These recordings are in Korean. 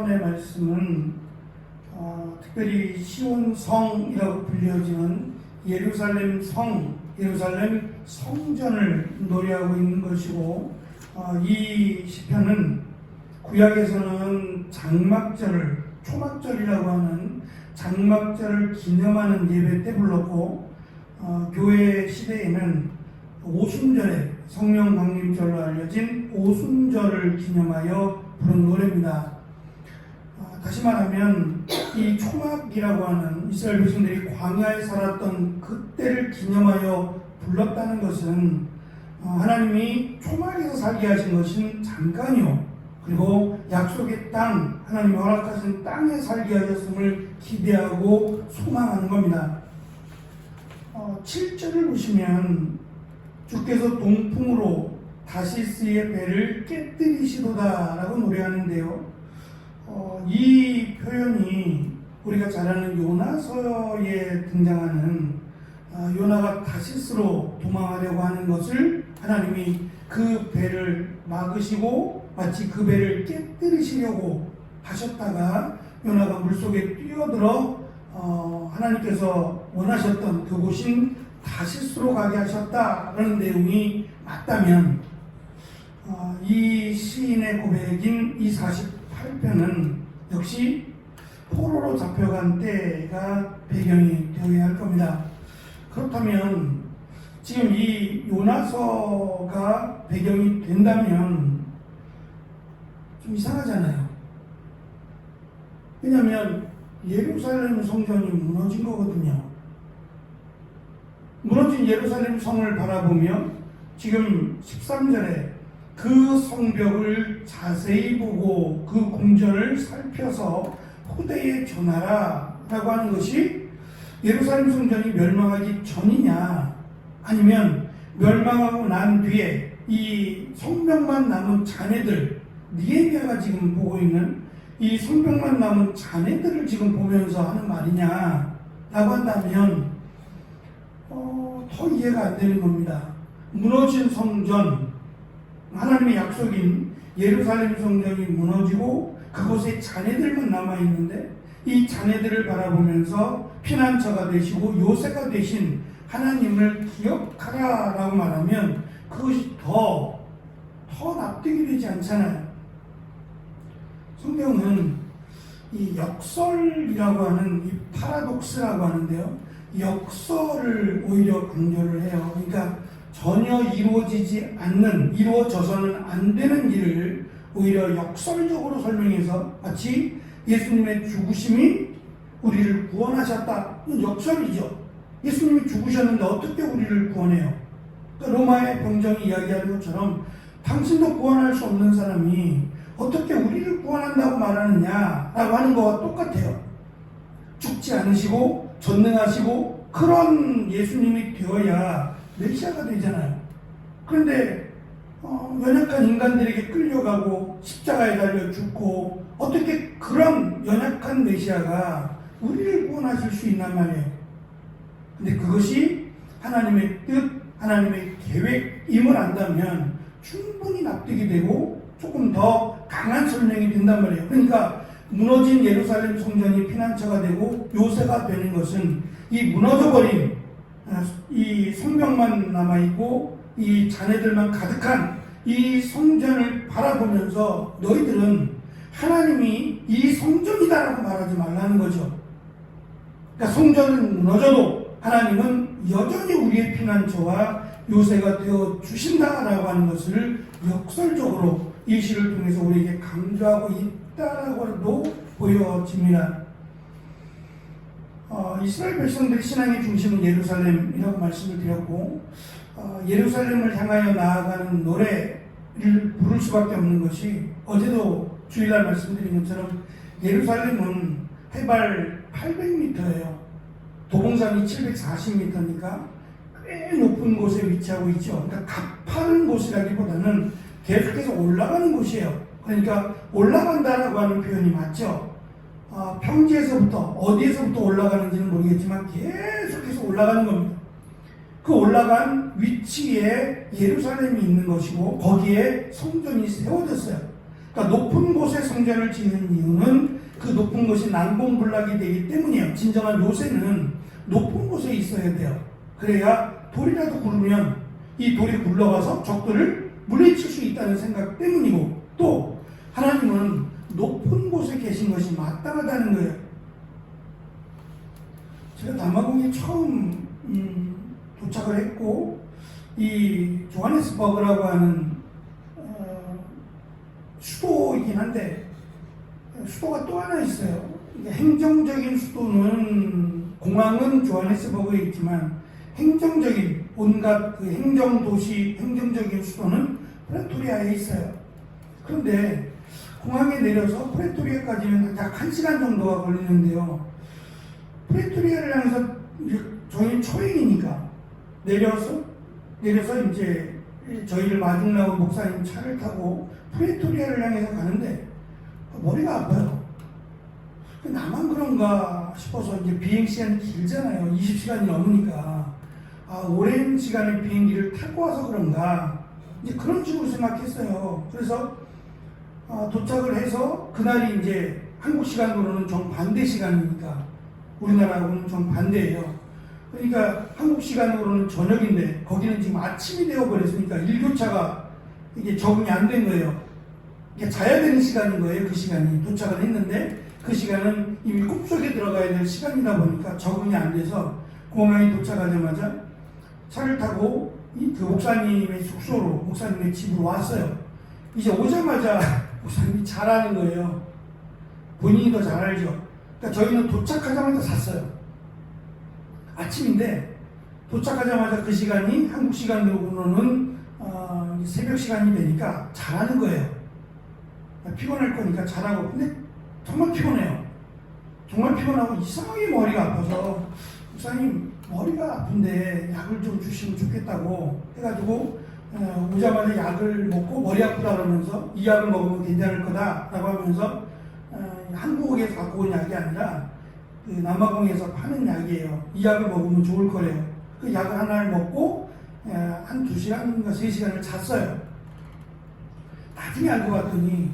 오늘의 말씀은 어, 특별히 시온성이라고 불려지는 예루살렘 성, 예루살렘 성전을 노래하고 있는 것이고 어, 이 시편은 구약에서는 장막절을 초막절이라고 하는 장막절을 기념하는 예배 때 불렀고 어, 교회 시대에는 오순절에 성령 강림절로 알려진 오순절을 기념하여 부른 노래입니다. 어, 다시 말하면 이 초막이라고 하는 이스라엘 백성들이 광야에 살았던 그때를 기념하여 불렀다는 것은 어, 하나님이 초막에서 살게 하신 것은 잠깐이요. 그리고 약속의 땅, 하나님이 허락하신 땅에 살게 하셨음을 기대하고 소망하는 겁니다. 어, 7절을 보시면 주께서 동풍으로 다시스의 배를 깨뜨리시도다라고 노래하는데요. 어, 이 표현이 우리가 잘 아는 요나서에 등장하는 어, 요나가 다시스로 도망하려고 하는 것을 하나님이 그 배를 막으시고 마치 그 배를 깨뜨리시려고 하셨다가 요나가 물속에 뛰어들어 어, 하나님께서 원하셨던 그곳인 다시스로 가게 하셨다라는 내용이 맞다면 어, 이 시인의 고백인 이 48편은 역시 포로로 잡혀간 때가 배경이 되어야 할 겁니다. 그렇다면 지금 이 요나서가 배경이 된다면 좀 이상하잖아요. 왜냐하면 예루살렘 성전이 무너진 거거든요. 무너진 예루살렘 성을 바라보며 지금 13절에 그 성벽을 자세히 보고 그 궁전을 살펴서 후대에 전하라 라고 하는 것이 예루살렘 성전이 멸망하기 전이냐 아니면 멸망하고 난 뒤에 이 성벽만 남은 자네들 니에미아가 지금 보고 있는 이 성벽만 남은 자네들을 지금 보면서 하는 말이냐 라고 한다면 어, 더 이해가 안 되는 겁니다. 무너진 성전, 하나님의 약속인 예루살렘 성전이 무너지고 그곳에 자네들만 남아 있는데 이 자네들을 바라보면서 피난처가 되시고 요새가 되신 하나님을 기억하라라고 말하면 그것이 더, 더 납득이 되지 않잖아요. 성경은 이 역설이라고 하는 이 파라독스라고 하는데요. 역설을 오히려 강조를 해요. 그러니까 전혀 이루어지지 않는, 이루어져서는 안 되는 일을 오히려 역설적으로 설명해서 마치 예수님의 죽으심이 우리를 구원하셨다. 역설이죠. 예수님이 죽으셨는데 어떻게 우리를 구원해요? 그러니까 로마의 병정이 이야기하는 것처럼 당신도 구원할 수 없는 사람이 어떻게 우리를 구원한다고 말하느냐라고 하는 것과 똑같아요. 죽지 않으시고 전능하시고 그런 예수님이 되어야 메시아가 되잖아요. 그런데 어, 연약한 인간들에게 끌려가고 십자가에 달려 죽고 어떻게 그런 연약한 메시아가 우리를 구원하실 수 있단 말이에요. 근데 그것이 하나님의 뜻, 하나님의 계획임을 안다면 충분히 납득이 되고 조금 더 강한 설명이 된단 말이에요. 그러니까 무너진 예루살렘 성전이 피난처가 되고 요새가 되는 것은 이 무너져버린 아, 이 성벽만 남아있고 이 자네들만 가득한 이 성전을 바라보면서 너희들은 하나님이 이 성전이다라고 말하지 말라는 거죠. 그러니까 성전은 무너져도 하나님은 여전히 우리의 피난처와 요새가 되어 주신다라고 하는 것을 역설적으로 이 시를 통해서 우리에게 강조하고 있다라고 도 보여집니다. 어, 이스라엘 백성들의 신앙의 중심은 예루살렘이라고 말씀을 드렸고 어, 예루살렘을 향하여 나아가는 노래를 부를 수밖에 없는 것이 어제도 주일날 말씀드린 것처럼 예루살렘은 해발 800m예요. 도봉산이 740m니까 꽤 높은 곳에 위치하고 있죠. 그러니까 가파른 곳이라기보다는 계속해서 올라가는 곳이에요. 그러니까 올라간다라고 하는 표현이 맞죠. 어, 평지에서부터 어디에서부터 올라가는지는 모르겠지만 계속해서 올라가는 겁니다. 그 올라간 위치에 예루살렘이 있는 것이고 거기에 성전이 세워졌어요. 그러니까 높은 곳에 성전을 짓는 이유는 그 높은 곳이 난공불락이 되기 때문이에요. 진정한 요새는 높은 곳에 있어야 돼요. 그래야 돌이라도 굴으면 이 돌이 굴러가서 적들을 물리칠 수 있다는 생각 때문이고 또 하나님은 높은 곳에 계신 것이 마땅하다는 거예요. 제가 남아공에 처음 음, 도착을 했고 이 조하네스버그라고 하는 어, 수도이긴 한데 수도가 또 하나 있어요. 이게 행정적인 수도는 공항은 조하네스버그에 있지만 행정적인 온갖 그 행정 도시 행정적인 수도는 프레토리아에 있어요. 그런데 공항에 내려서 프레토리아까지는 약 1시간 정도가 걸리는데요. 프레토리아를 향해서 저희 초행이니까 내려서 내려서 이제 저희를 마중나온 목사님 차를 타고 프레토리아를 향해서 가는데 머리가 아파요. 나만 그런가 싶어서 이제 비행 시간이 길잖아요. 20시간이 넘으니까 아 오랜 시간의 비행기를 타고 와서 그런가 이제 그런 식으로 생각했어요. 그래서 아, 도착을 해서 그날이 이제 한국 시간으로는 정반대 시간이니까 우리나라하고는 정반대예요. 그러니까 한국 시간으로는 저녁인데 거기는 지금 아침이 되어 버렸으니까 일교차가 이게 적응이 안 된 거예요. 이게 자야 되는 시간인 거예요. 그 시간이 도착을 했는데 그 시간은 이미 꿈속에 들어가야 될 시간이다 보니까 적응이 안 돼서 공항에 도착하자마자 차를 타고 이그 목사님의 숙소로 목사님의 집으로 왔어요. 이제 오자마자 목사님이 잘하는 거예요. 본인이 더 잘 알죠. 그러니까 저희는 도착하자마자 샀어요. 아침인데 도착하자마자 그 시간이 한국 시간으로는 어, 새벽 시간이 되니까 잘하는 거예요. 피곤할 거니까 잘하고 근데 정말 피곤해요. 정말 피곤하고 이상하게 머리가 아파서 목사님 머리가 아픈데 약을 좀 주시면 좋겠다고 해가지고 어, 오자마자 약을 먹고 머리 아프다 그러면서 이 약을 먹으면 괜찮을 거다라고 하면서 어, 한국에서 갖고 온 약이 아니라 그 남아공에서 파는 약이에요. 이 약을 먹으면 좋을 거래요. 그 약을 하나를 먹고 어, 한두 시간인가 세 시간을 잤어요. 나중에 알고 봤더니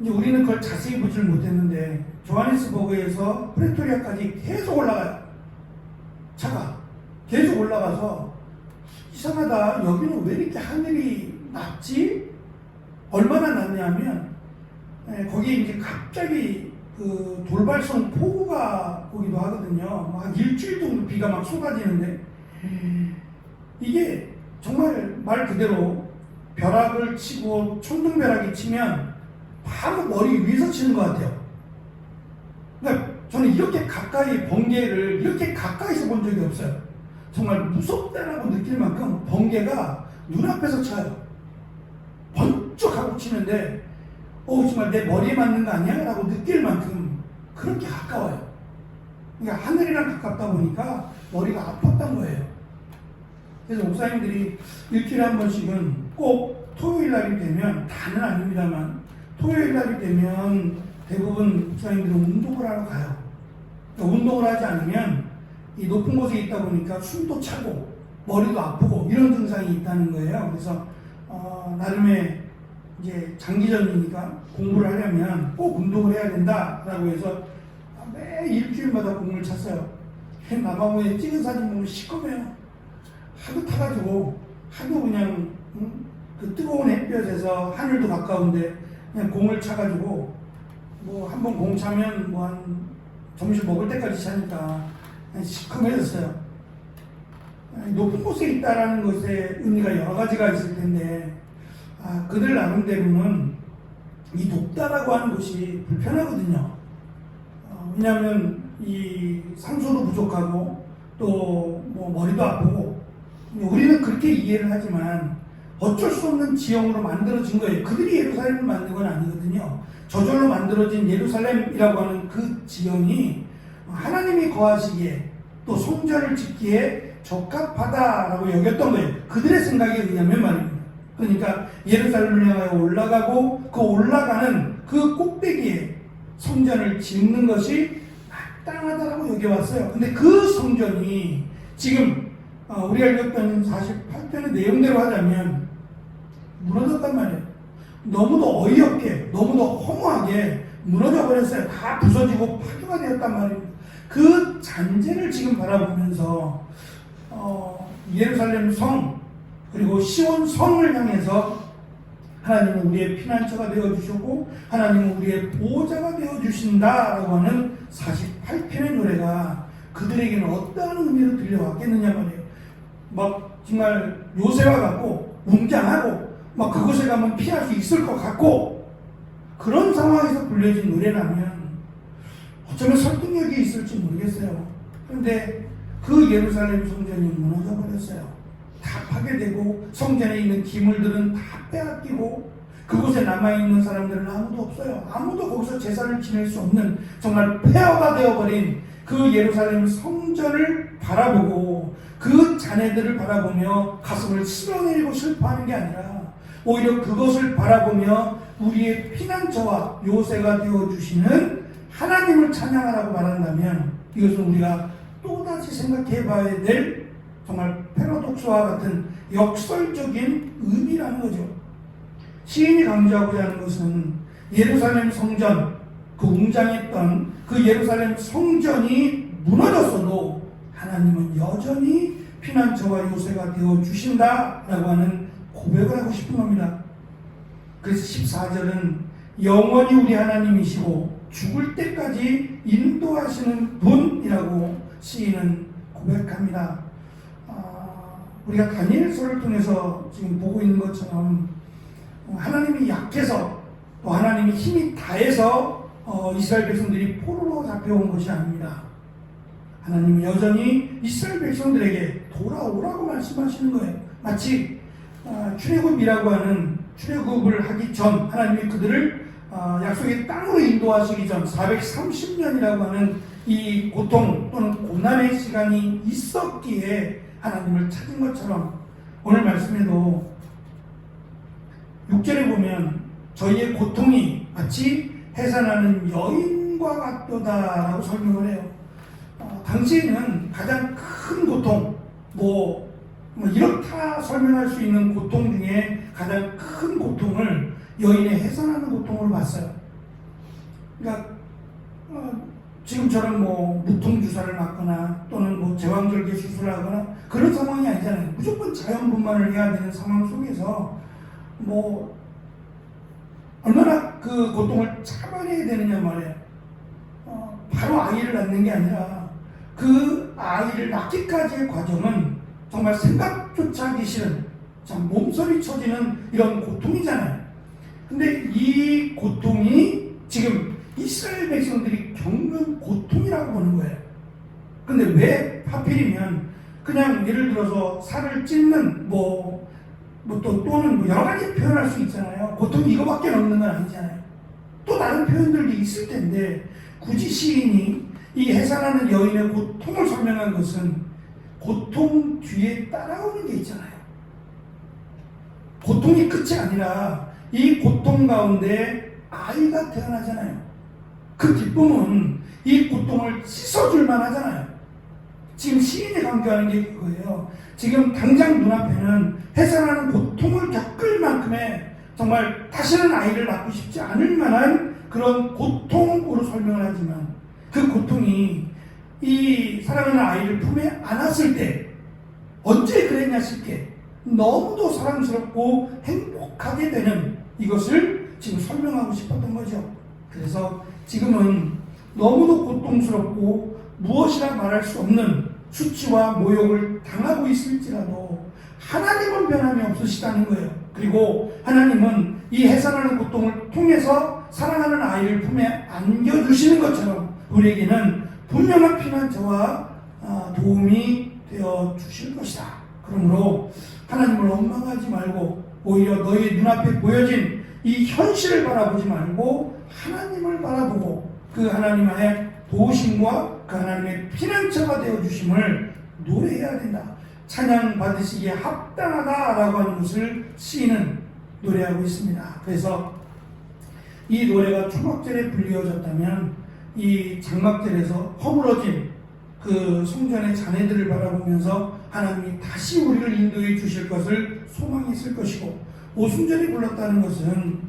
이제 우리는 그걸 자세히 보지를 못했는데 조하네스버그에서 프레토리아까지 계속 올라가요. 차가 계속 올라가서 이상하다. 여기는 왜 이렇게 하늘이 낮지? 얼마나 낮냐면 에, 거기에 이제 갑자기 그 돌발성 폭우가 오기도 하거든요. 뭐한 일주일 정도 비가 막 쏟아지는데 이게 정말 말 그대로 벼락을 치고 천둥벼락이 치면 바로 머리 위에서 치는 것 같아요. 그러니까 저는 이렇게 가까이 번개를 이렇게 가까이서 본 적이 없어요. 정말 무섭다라고 느낄 만큼 번개가 눈앞에서 차요. 번쩍 하고 치는데, 어, 정말 내 머리에 맞는 거 아니야? 라고 느낄 만큼 그렇게 가까워요. 그러니까 하늘이랑 가깝다 보니까 머리가 아팠던 거예요. 그래서 목사님들이 일주일에 한 번씩은 꼭 토요일 날이 되면, 다는 아닙니다만, 토요일 날이 되면 대부분 목사님들은 운동을 하러 가요. 그러니까 운동을 하지 않으면 이 높은 곳에 있다 보니까 숨도 차고 머리도 아프고 이런 증상이 있다는 거예요. 그래서 어, 나름의 이제 장기전이니까 공부를 하려면 꼭 운동을 해야 된다라고 해서 매 일주일마다 공을 찼어요. 남아공에 찍은 사진 보면 시커매요. 하도 타가지고 하도 그냥 응? 그 뜨거운 햇볕에서 하늘도 가까운데 그냥 공을 차가지고 뭐 한 번 공 차면 뭐 한 점심 먹을 때까지 차니까 아니, 높은 곳에 있다라는 것에 의미가 여러 가지가 있을 텐데 아, 그들 나름 대로는 이 높다라고 하는 것이 불편하거든요. 어, 왜냐하면 이 상소도 부족하고 또 뭐 머리도 아프고 우리는 그렇게 이해를 하지만 어쩔 수 없는 지형으로 만들어진 거예요. 그들이 예루살렘을 만든 건 아니거든요. 저절로 만들어진 예루살렘이라고 하는 그 지형이 하나님이 거하시기에 또 성전을 짓기에 적합하다라고 여겼던 거예요. 그들의 생각에 의하면 말입니다. 그러니까 예루살렘을 향하여 올라가고 그 올라가는 그 꼭대기에 성전을 짓는 것이 마땅하다라고 여겨왔어요. 근데 그 성전이 지금 어, 우리가 읽었던 48편의 내용대로 하자면 무너졌단 말이에요. 너무도 어이없게, 너무도 허무하게 무너져 버렸어요. 다 부서지고 파괴가 되었단 말입니다. 그 잔재를 지금 바라보면서 어, 예루살렘 성 그리고 시온 성을 향해서 하나님은 우리의 피난처가 되어 주셨고 하나님은 우리의 보호자가 되어 주신다라고 하는 48편의 노래가 그들에게는 어떠한 의미로 들려왔겠느냐 말이에요. 막 정말 요새와 같고 웅장하고 막 그곳에 가면 피할 수 있을 것 같고 그런 상황에서 불려진 노래라면 어쩌면 설득력이 있을지 모르겠어요. 그런데 그 예루살렘 성전이 무너져 버렸어요. 다 파괴되고 성전에 있는 기물들은 다 빼앗기고 그곳에 남아있는 사람들은 아무도 없어요. 아무도 거기서 제사를 지낼 수 없는 정말 폐허가 되어버린 그 예루살렘 성전을 바라보고 그 자네들을 바라보며 가슴을 쓸어내리고 슬퍼하는 게 아니라 오히려 그것을 바라보며 우리의 피난처와 요새가 되어주시는 하나님을 찬양하라고 말한다면 이것은 우리가 또다시 생각해 봐야 될 정말 패러독스와 같은 역설적인 의미라는 거죠. 시인이 강조하고자 하는 것은 예루살렘 성전, 그 웅장했던 그 예루살렘 성전이 무너졌어도 하나님은 여전히 피난처와 요새가 되어 주신다라고 하는 고백을 하고 싶은 겁니다. 그래서 14절은 영원히 우리 하나님이시고 죽을 때까지 인도하시는 분이라고 시인은 고백합니다. 아, 우리가 다니엘서를 통해서 지금 보고 있는 것처럼 하나님이 약해서 또 하나님이 힘이 다해서 어, 이스라엘 백성들이 포로로 잡혀온 것이 아닙니다. 하나님은 여전히 이스라엘 백성들에게 돌아오라고 말씀하시는 거예요. 마치 어, 출애굽이라고 하는 출애굽을 하기 전 하나님이 그들을 어, 약속의 땅으로 인도하시기 전 430년이라고 하는 이 고통 또는 고난의 시간이 있었기에 하나님을 찾은 것처럼 오늘 말씀에도 6절에 보면 저희의 고통이 마치 해산하는 여인과 같도다라고 설명을 해요. 어, 당시에는 가장 큰 고통, 뭐, 뭐 이렇다 설명할 수 있는 고통 중에 가장 큰 고통을 여인의 해산하는 고통으로 봤어요. 그러니까 어, 지금처럼 뭐 무통 주사를 맞거나 또는 뭐 제왕절개 수술을 하거나 그런 상황이 아니잖아요. 무조건 자연분만을 해야 되는 상황 속에서 뭐 얼마나 그 고통을 참아내야 되느냐 말이에요. 어, 바로 아이를 낳는 게 아니라 그 아이를 낳기까지의 과정은 정말 생각조차 하기 싫은 참 몸서리 쳐지는 이런 고통이잖아요. 근데 이 고통이 지금 이스라엘 백성들이 겪는 고통이라고 보는 거예요. 근데 왜 하필이면 그냥 예를 들어서 살을 찢는 뭐, 뭐 또, 또는 뭐 여러 가지 표현할 수 있잖아요. 고통이 이거밖에 없는 건 아니잖아요. 또 다른 표현들도 있을 텐데 굳이 시인이 이 해산하는 여인의 고통을 설명한 것은 고통 뒤에 따라오는 게 있잖아요. 고통이 끝이 아니라 이 고통 가운데 아이가 태어나잖아요. 그 기쁨은 이 고통을 씻어줄만 하잖아요. 지금 시인이 강조하는 게 그거예요. 지금 당장 눈앞에는 해산하는 고통을 겪을 만큼의 정말 다시는 아이를 낳고 싶지 않을 만한 그런 고통으로 설명을 하지만 그 고통이 이 사랑하는 아이를 품에 안았을 때 언제 그랬냐 싶게 너무도 사랑스럽고 행복하게 되는 이것을 지금 설명하고 싶었던 거죠. 그래서 지금은 너무도 고통스럽고 무엇이라 말할 수 없는 수치와 모욕을 당하고 있을지라도 하나님은 변함이 없으시다는 거예요. 그리고 하나님은 이 해산하는 고통을 통해서 사랑하는 아이를 품에 안겨주시는 것처럼 우리에게는 분명한 피난처와 아, 도움이 되어 주실 것이다. 그러므로 하나님을 원망하지 말고 오히려 너희 눈앞에 보여진 이 현실을 바라보지 말고 하나님을 바라보고 그 하나님의 도우심과 그 하나님의 피난처가 되어 주심을 노래해야 된다. 찬양 받으시기에 합당하다라고 하는 것을 시인은 노래하고 있습니다. 그래서 이 노래가 초막절에 불리어졌다면 이 장막절에서 허물어진 그 성전의 자네들을 바라보면서 하나님이 다시 우리를 인도해 주실 것을 소망했을 것이고 오순절이 불렀다는 것은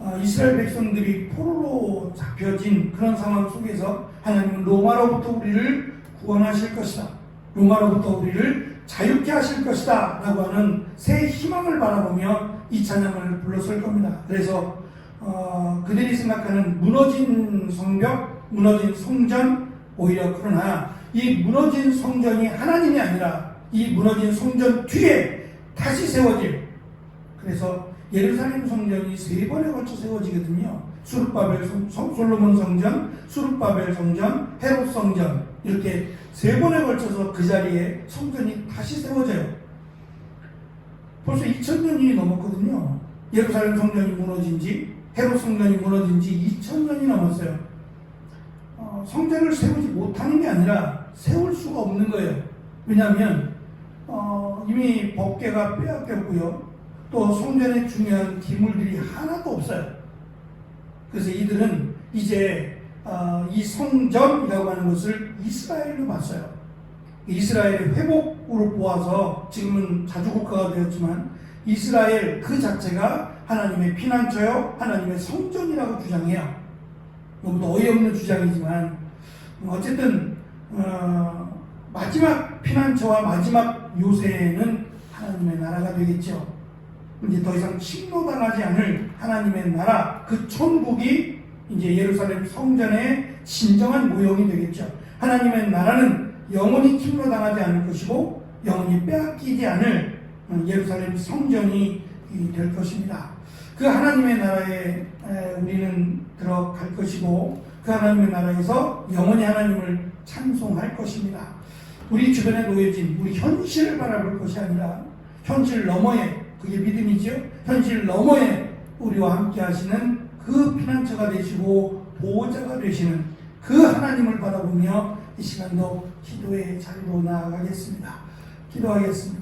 어, 이스라엘 백성들이 포로로 잡혀진 그런 상황 속에서 하나님은 로마로부터 우리를 구원하실 것이다. 로마로부터 우리를 자유케 하실 것이다. 라고 하는 새 희망을 바라보며 이 찬양을 불렀을 겁니다. 그래서 어, 그들이 생각하는 무너진 성벽, 무너진 성전, 오히려 그러나 이 무너진 성전이 하나님이 아니라 이 무너진 성전 뒤에 다시 세워질 그래서 예루살렘 성전이 세 번에 걸쳐 세워지거든요. 수르바벨 성, 성- 솔로몬 성전, 수르바벨 성전, 헤롯 성전 이렇게 세 번에 걸쳐서 그 자리에 성전이 다시 세워져요. 벌써 2000년이 넘었거든요. 예루살렘 성전이 무너진 지, 헤롯 성전이 무너진 지 2000년이 넘었어요. 어, 성전을 세우지 못하는 게 아니라 세울 수가 없는 거예요. 왜냐하면 어, 이미 법계가 빼앗겼고요. 또 성전에 중요한 기물들이 하나도 없어요. 그래서 이들은 이제 어, 이 성전이라고 하는 것을 이스라엘로 봤어요. 이스라엘의 회복으로 보아서 지금은 자주국가가 되었지만 이스라엘 그 자체가 하나님의 피난처요, 하나님의 성전이라고 주장해요. 너무 어이없는 주장이지만 어쨌든 어, 마지막 피난처와 마지막 요새는 하나님의 나라가 되겠죠. 이제 더 이상 침노당하지 않을 하나님의 나라, 그 천국이 이제 예루살렘 성전의 진정한 모형이 되겠죠. 하나님의 나라는 영원히 침노당하지 않을 것이고 영원히 빼앗기지 않을 어, 예루살렘 성전이 이, 될 것입니다. 그 하나님의 나라에 에, 우리는 들어갈 것이고 그 하나님의 나라에서 영원히 하나님을 찬송할 것입니다. 우리 주변에 놓여진 우리 현실을 바라볼 것이 아니라 현실 너머에 그게 믿음이죠. 현실 너머에 우리와 함께 하시는 그 피난처가 되시고 보호자가 되시는 그 하나님을 바라보며 이 시간도 기도의 자리로 나아가겠습니다. 기도하겠습니다.